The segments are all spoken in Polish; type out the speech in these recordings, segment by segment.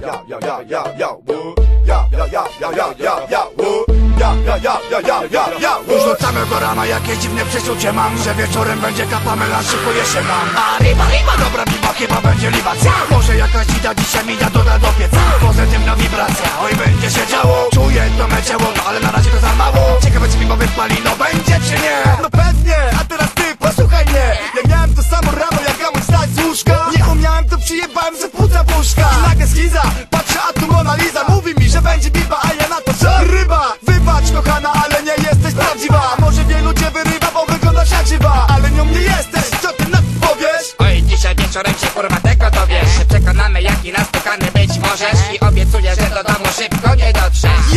ja, ja, ja, ja, ja, ja, ja, ja, ja, ja, ja, ja, ja, ja, ja, ja, ja, ja, ja, wu. Już od samego rana jakieś dziwne przeczucie mam Że wieczorem będzie kapamela, szykuje się nam A riba, riba, dobra riba, chyba będzie libacja Może jakaś dzida dzisiaj mi da doda do pieca Pozytywna wibracja, oj będzie się działo Czuję to me ciało, no ale na razie to za mało Ciekawe czy mi mowy wpali, no będzie czy nie No pewnie, a teraz ty, posłuchaj mnie Ja miałem to samo rano, jak gamuś stać z łóżka Nie umiałem, to przyjebałem ze I nagle schiza, patrzę, a tu Mona Lisa. Mówi mi, że będzie biba, a ja na to co? Ryba, wybacz kochana, ale nie jesteś prawdziwa. Może wielu cię wyrywa, bo wyglądasz jak żywa Ale nią nie jesteś, co ty na to powiesz? Oj, dzisiaj wieczorem się kurwa tego dowiesz Przekonany jaki nastukany być możesz. I obiecuję, że do domu szybko nie dotrzesz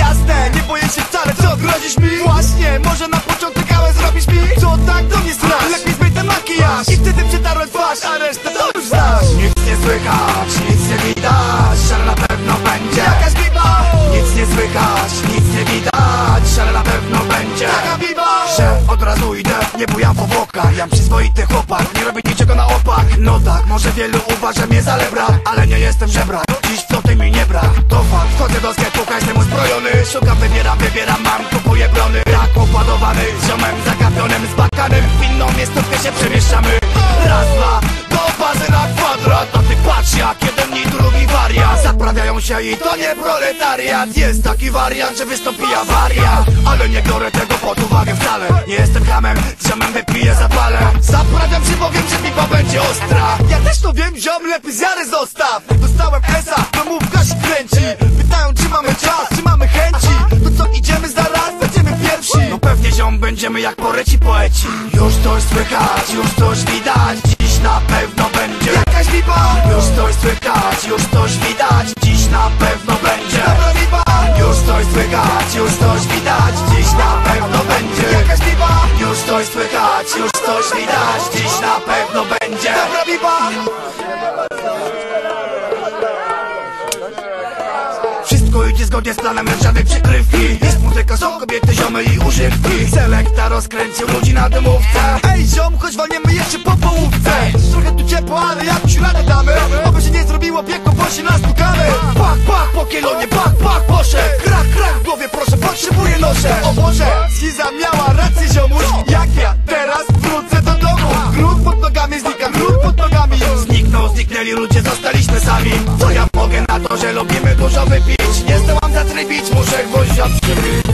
idę, nie bujam po bokach Jam przyzwoity chłopak, nie robię niczego na opak. No tak, może wielu uważa mnie za lebra Ale nie jestem żebrak, dziś co ty mi nie brak? To fakt, wchodzę do sklepu, jestem uzbrojony. Szukam, wybieram, wybieram, mam, kupuję brony. Tak opładowany, z ziomem zakapionym Z bakanem, w inną miejscówkę się przemieszczamy. Raz, dwa, Się i to nie proletariat. Jest taki wariant, że wystąpi awaria Ale nie biorę tego pod uwagę wcale. Nie jestem hamem, ziomem wypiję zapalę Zaprawiam się, bo wiem, że pipa będzie ostra. Ja też to wiem, ziom, lepiej zjarę zostaw. Dostałem esa, domówka się kręci. Pytają, czy mamy czas, czy mamy chęci. To co, idziemy zaraz, będziemy pierwsi. No pewnie ziom będziemy jak poreci poeci. Już coś słychać, już coś widać. Dziś na pewno będzie Jakaś biba, Już coś słychać, coś słychać, już coś widać Dziś na pewno będzie. Biba Wszystko idzie zgodnie z planem, lecz żadnej przykrywki Jest muzyka, są kobiety, ziomy i używki. Selekta rozkręcił ludzi na dymówce. Ej ziom, choć walniemy jeszcze po połówce. Trochę tu ciepło, ale jakąś radę damy? Oby się nie zrobiło piekło, bo się nastukamy Pach, pach, sami Co ja mogę na to, że lubimy dużo wypić? Nie zdołam zatrybić, muszę gwoździa przybić.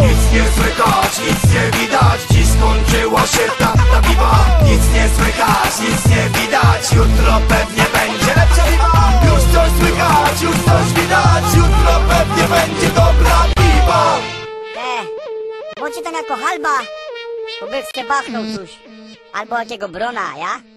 Nic nie słychać, nic nie widać Dziś skończyła się ta, ta biba Nic nie słychać, nic nie widać Jutro pewnie będzie lepsza biba Już coś słychać, już coś widać Jutro pewnie będzie tam jako halba, bo by bachnął coś. Albo jakiego brona, ja?